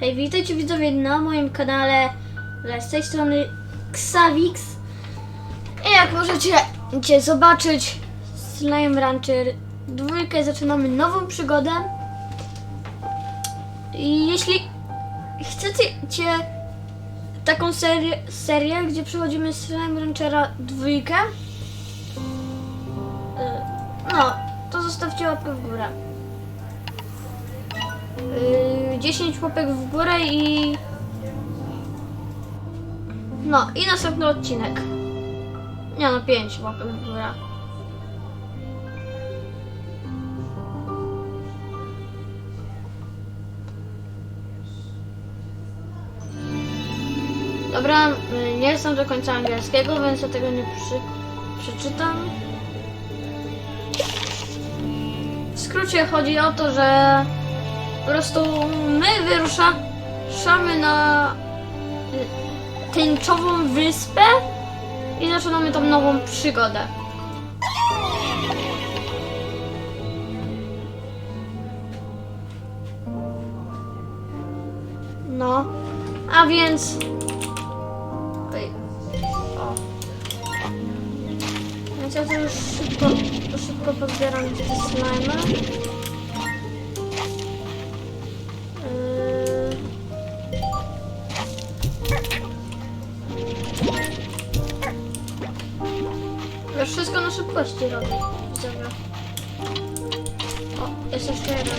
Hej, witajcie widzowie na moim kanale. Z tej strony Xavix. I jak możecie zobaczyć, Slime Rancher dwójkę zaczynamy nową przygodę. I jeśli chcecie taką serię, serię gdzie przechodzimy Slime Ranchera dwójkę, y, no, to zostawcie łapkę w górę. Yy, 10 łapek w górę i. No, i następny odcinek. Nie no, 5 łapek w górę. Dobra, yy, nie jestem do końca angielskiego, więc ja tego nie przy, przeczytam. W skrócie chodzi o to, że po prostu my wyruszamy na tęczową wyspę i zaczynamy tam nową przygodę. No, a więc. Oj. O. Ja to już szybko, szybko pozbieram te slime. Szybkości robię. Dobra. O, jest jeszcze jeden.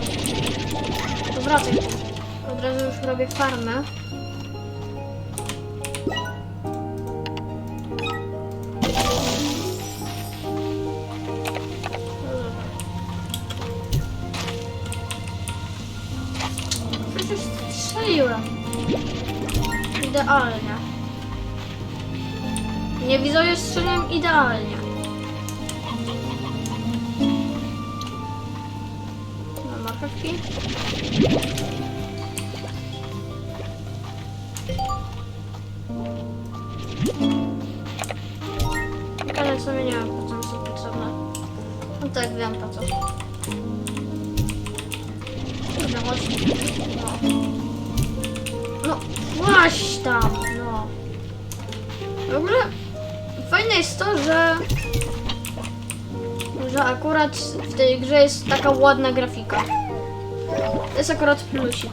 To wracaj. Od razu już robię farmę. Przecież strzeliłem. Idealnie. Nie widzę, strzeliłem idealnie. Marchewki. Ale w sumie nie wiem, po co mi są potrzebne. No tak, wiem po co. Kurde, chodź. No. No, właśnie tam, no. W ogóle fajne jest to, że że akurat w tej grze jest taka ładna grafika. To jest akurat plusik.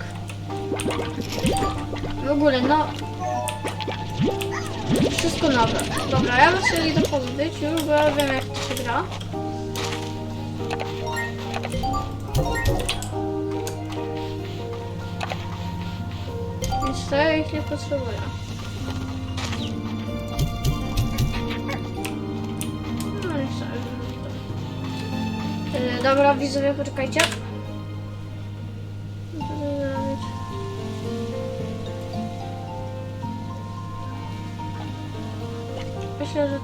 W ogóle, no... Wszystko nowe. Dobra, ja bym się idę pozbyć już, bo ja wiem jak to się gra. Więc to ja ich nie potrzebuję. No. Yy, dobra, widzowie, poczekajcie. Myślę, że,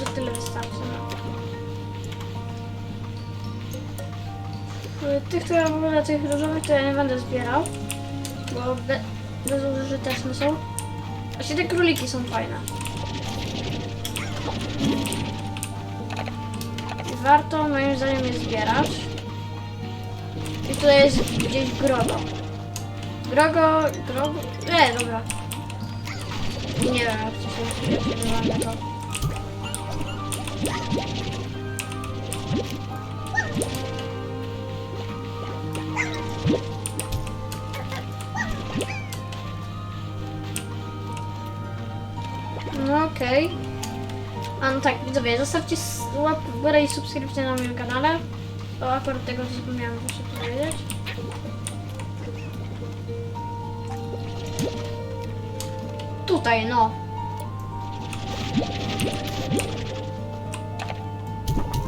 że tyle wystarczy. Yy, Tych, które w ogóle tych różowych, to ja nie będę zbierał, bo be, bezużyteczne są. Właśnie te króliki są fajne. I warto moim zdaniem je zbierać. I tutaj jest gdzieś grogo. Grogo, grogo... Nie, dobra. Nie wiem jak to się, to. No okej. A no tak, widzowie, zostawcie łapkę w górę i subskrypcję na moim kanale. Bo akurat tego zapomniałam właśnie powiedzieć. Tutaj, no.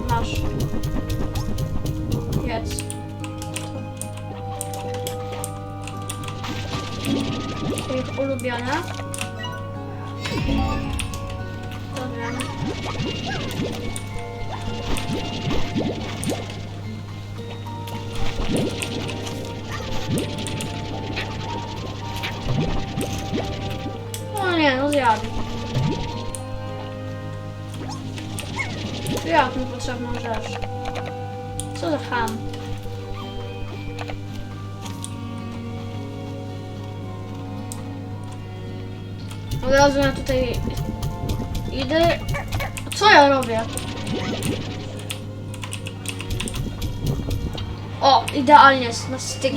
Masz. Jedz. Ich ulubione. Dobra. O nie, no zjadł. Zjadł niepotrzebną rzecz. Co za ham. Od razu ja tutaj idę. Co ja robię? O, idealnie jest na styk.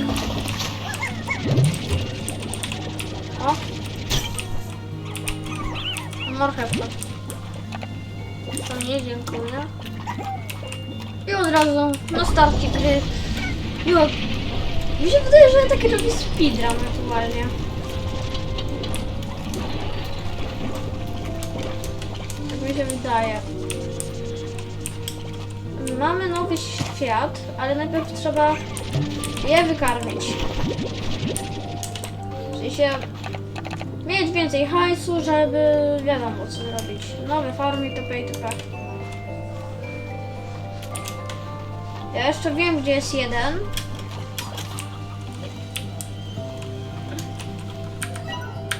O. Marchewka. To nie, dziękuję. I od razu na starcie gry. Jo. Mi się wydaje, że taki robię speedrun aktualnie. Tak mi się wydaje. Mamy nowy świat, ale najpierw trzeba je wykarmić. W sensie mieć więcej hajsu, żeby wiadomo co zrobić. Nowe farmy to pay. Ja jeszcze wiem gdzie jest jeden.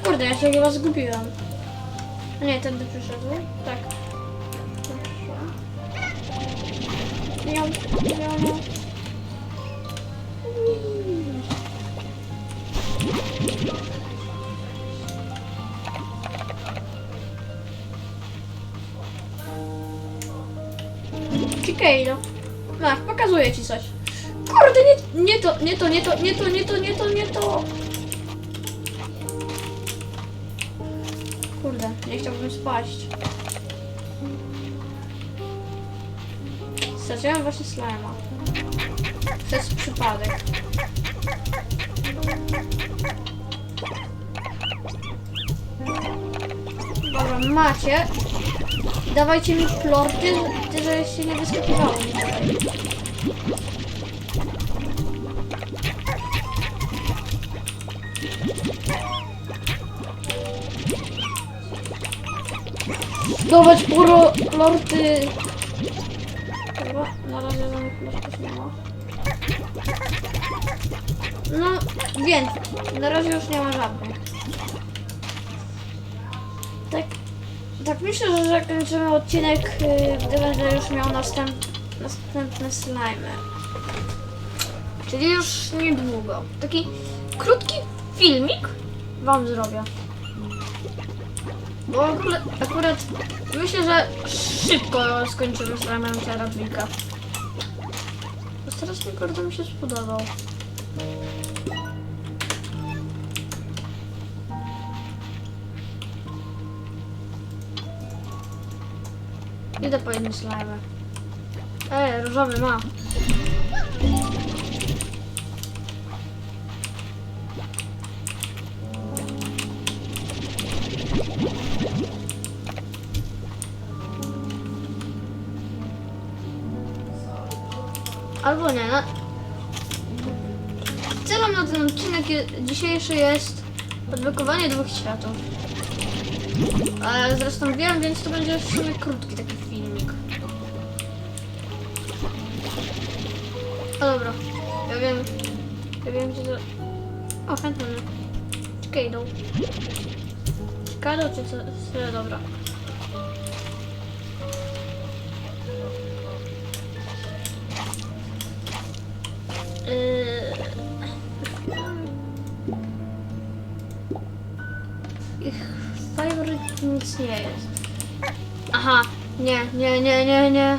Kurde, ja się chyba zgubiłem. Nie, tędy przyszedł. Tak. Miał, miał, miał. Cicado. Ach, pokazuję ci coś. Kurde, nie, nie to, nie to, nie to, nie to, nie to, nie to, nie to. Kurde, nie chciałbym spaść. Straciłem właśnie slima. Przez przypadek. Dobra, macie. Dawajcie mi plorty, ty, że się nie wyskakiwało. Dawać puro plorty. Dobra, na razie żadnych plortów nie ma. No, więc, na razie już nie ma żadnych. Tak, tak myślę, że zakończymy odcinek, yy, gdy będę już miał następ, następne slimy. Czyli już niedługo. Taki krótki filmik wam zrobię. Bo akurat, akurat myślę, że szybko skończymy slimem Terradwika. Strasznie bardzo mi się spodobał. Idę po jednym slime. Ej, różowy ma. Albo nie, no. Celem na ten odcinek dzisiejszy jest odblokowanie dwóch światów. Ale zresztą wiem, więc to będzie w sumie krótki taki dobra, ja wiem, ja wiem to... O, chętnie. Cicado. Cicado czy co? co- Dobra. Yy... Faworyt nic nie jest. Aha, nie, nie, nie, nie, nie.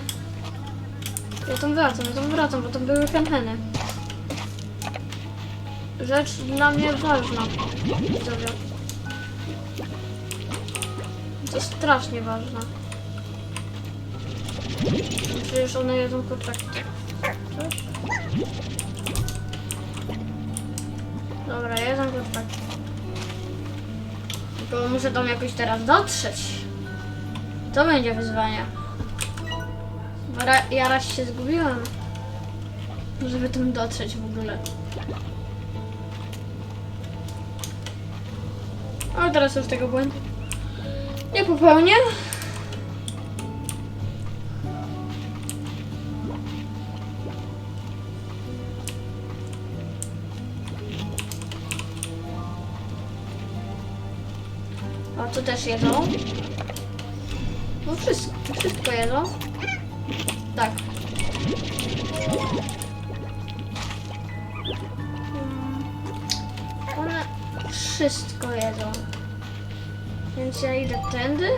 Ja tam wracam, ja tam wracam, bo tam były henheny. Rzecz dla mnie ważna. Widzowie. To strasznie ważna. Przecież one jedzą kurczaki. Coś? Dobra, jedzą kurczaki. Tylko muszę tam jakoś teraz dotrzeć. To będzie wyzwanie. Ra- ja raz się zgubiłam. Żeby tam dotrzeć w ogóle. Ale teraz już tego błędu nie popełnię. A tu też jedzą. No wszystko, wszystko jedzą. Tak. One wszystko jedzą. Więc ja idę tędy.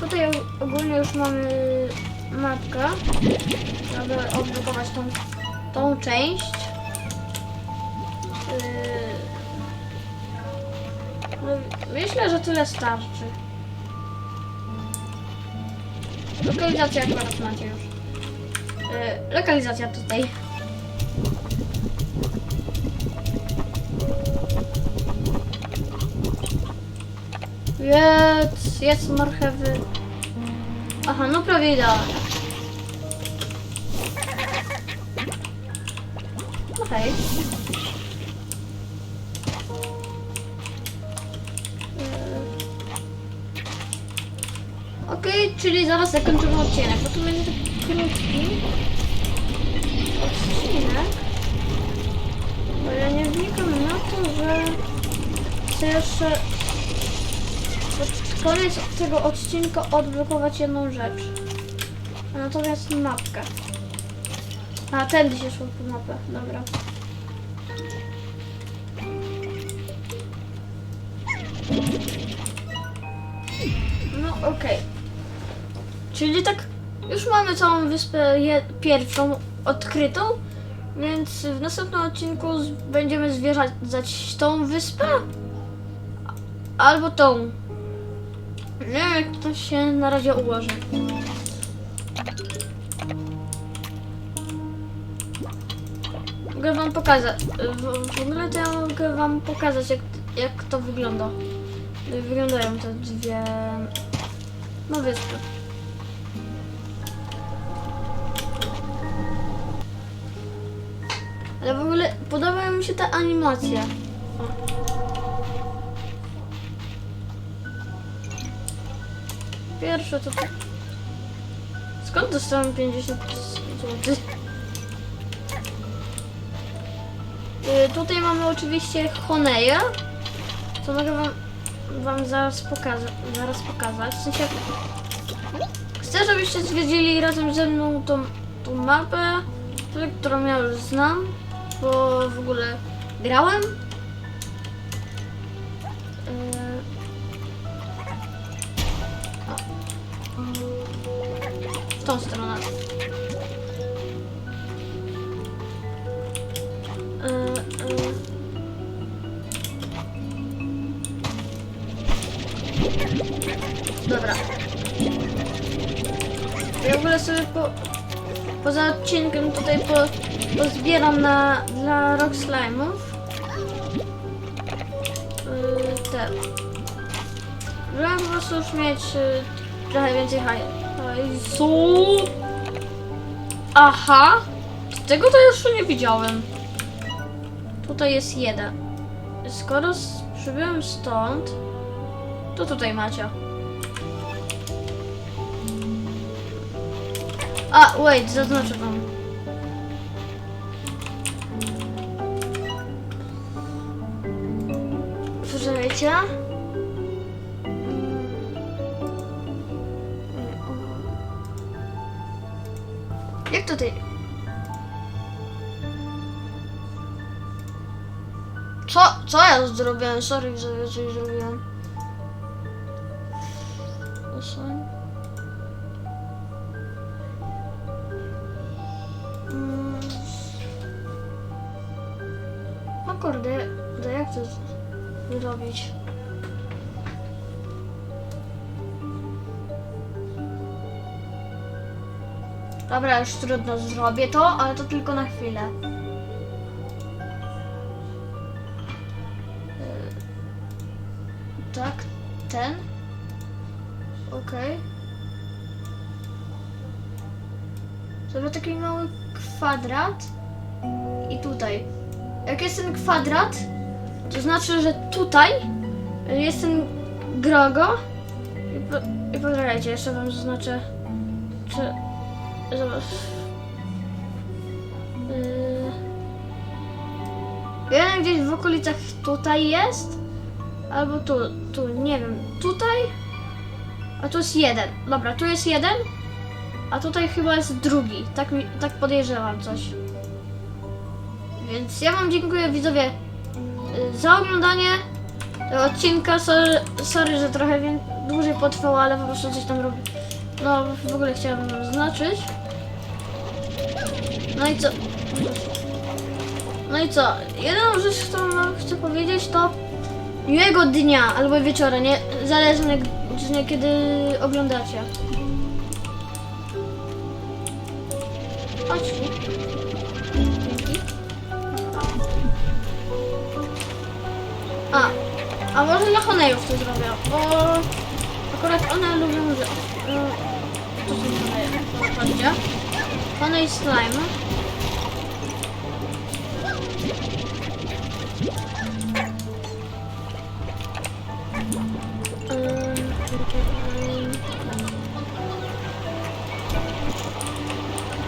Tutaj ogólnie już mamy mapkę, aby odblokować tą, tą część. Yy, no, myślę, że tyle starczy. Lokalizacja akurat macie już. Yy, lokalizacja tutaj. Jedz, jedz marchewy. Aha, no prawie idealnie. No hej. Czyli zaraz zakończymy odcinek, bo to będzie taki krótki odcinek. Bo ja nie wnikam na to, że chcę jeszcze pod koniec tego odcinka odblokować jedną rzecz. A natomiast mapkę. A, tędy się szło po mapę, dobra. No okej. Czyli tak już mamy całą wyspę pierwszą odkrytą, więc w następnym odcinku będziemy zwiedzać tą wyspę albo tą. Nie wiem jak to się na razie ułoży. Mogę wam pokazać. W, w ogóle to ja mogę wam pokazać jak, jak to wygląda. Wyglądają te dwie no wyspy. Ale w ogóle podobają mi się te animacje. O. Pierwsze to... Skąd dostałem 50 zł? Yy, tutaj mamy oczywiście Honeja, co mogę wam, wam zaraz, pokaza zaraz pokazać. W sensie, chcę, żebyście zwiedzili razem ze mną tą, tą mapę, którą ja już znam, w ogóle grałem. Yy, w tą stronę. E, e. Dobra. Ja w ogóle sobie po, poza odcinkiem tutaj po, pozbieram na, dla Rock Slime'ów yy, te żeby po prostu już mieć y, trochę więcej haj- hajsu. Aha! Tego to jeszcze nie widziałem. Tutaj jest jeden. Skoro przybyłem stąd, to tutaj macie. A, wait, zaznaczę wam. Poczekajcie. Jak tutaj? Co? Co ja zrobiłem? Sorry, że coś zrobiłem. Usuń. Zrobić? Dobra, już trudno zrobię to, ale to tylko na chwilę. Yy, Tak, ten. Okej. Zrobię taki mały kwadrat. I tutaj. Jak jest ten kwadrat, to znaczy, że tutaj jest ten grogo. I, po, i poczekajcie, jeszcze wam zaznaczę, czy Zobacz. Yy... Jeden gdzieś w okolicach tutaj jest. Albo tu, tu, nie wiem, tutaj. A tu jest jeden. Dobra, tu jest jeden. A tutaj chyba jest drugi. Tak, mi, tak podejrzewam coś. Więc ja wam dziękuję widzowie za oglądanie. tego odcinka. Sorry, sorry że trochę dłużej potrwało, ale po prostu coś tam robię. No, w ogóle chciałabym zaznaczyć. No i co? No i co? Jedyną rzecz, którą chcę powiedzieć to miłego dnia albo wieczora, nie? Zależnie kiedy oglądacie. Chodź a może dla Honejów to zrobię, bo akurat one lubią, że... e, To są Honeje, patrzcie. Honej Slime.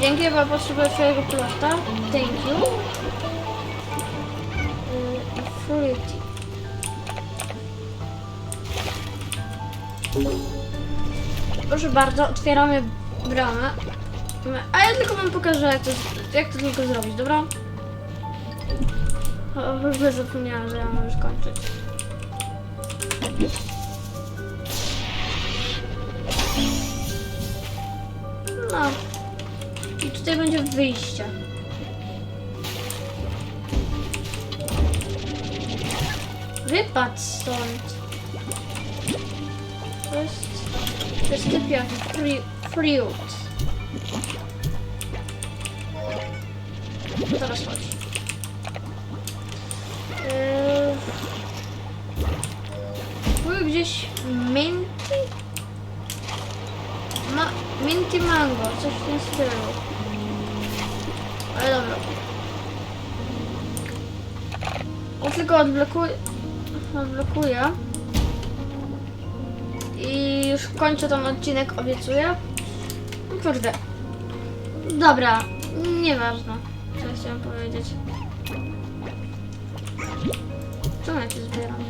Dzięki, bo potrzebuję twojego plota. Thank you. Proszę bardzo, otwieramy bramę. A ja tylko wam pokażę, jak to, jak to tylko zrobić, dobra? O, w ogóle zapomniałam, że ja mam już kończyć. No. I tutaj będzie wyjście. Wypadł stąd. Jak fri, fruit. Teraz chodź. Yy... Były gdzieś minty? Ma minty mango, coś w tym stylu. Ale dobra. Ja tylko odblokuję. Odblokuję. I już kończę ten odcinek, obiecuję. No Kurde. Dobra, nieważne, co ja chciałam powiedzieć. Co ja ci zbieram?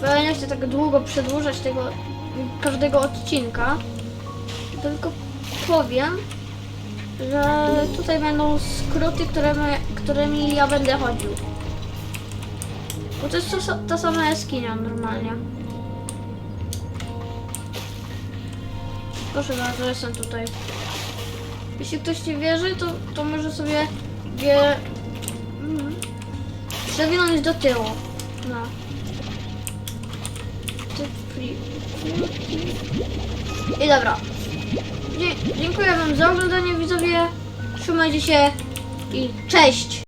Bo ja nie chcę tak długo przedłużać tego każdego odcinka. Tylko powiem, że tutaj będą skróty, którymi, którymi ja będę chodził. Bo to jest to, ta sama jaskinia normalnie. Proszę bardzo, jestem tutaj. Jeśli ktoś nie wierzy, to, to może sobie je mm, przewinąć do tyłu. No. I dobra. Dziękuję wam za oglądanie widzowie. Trzymajcie się i cześć!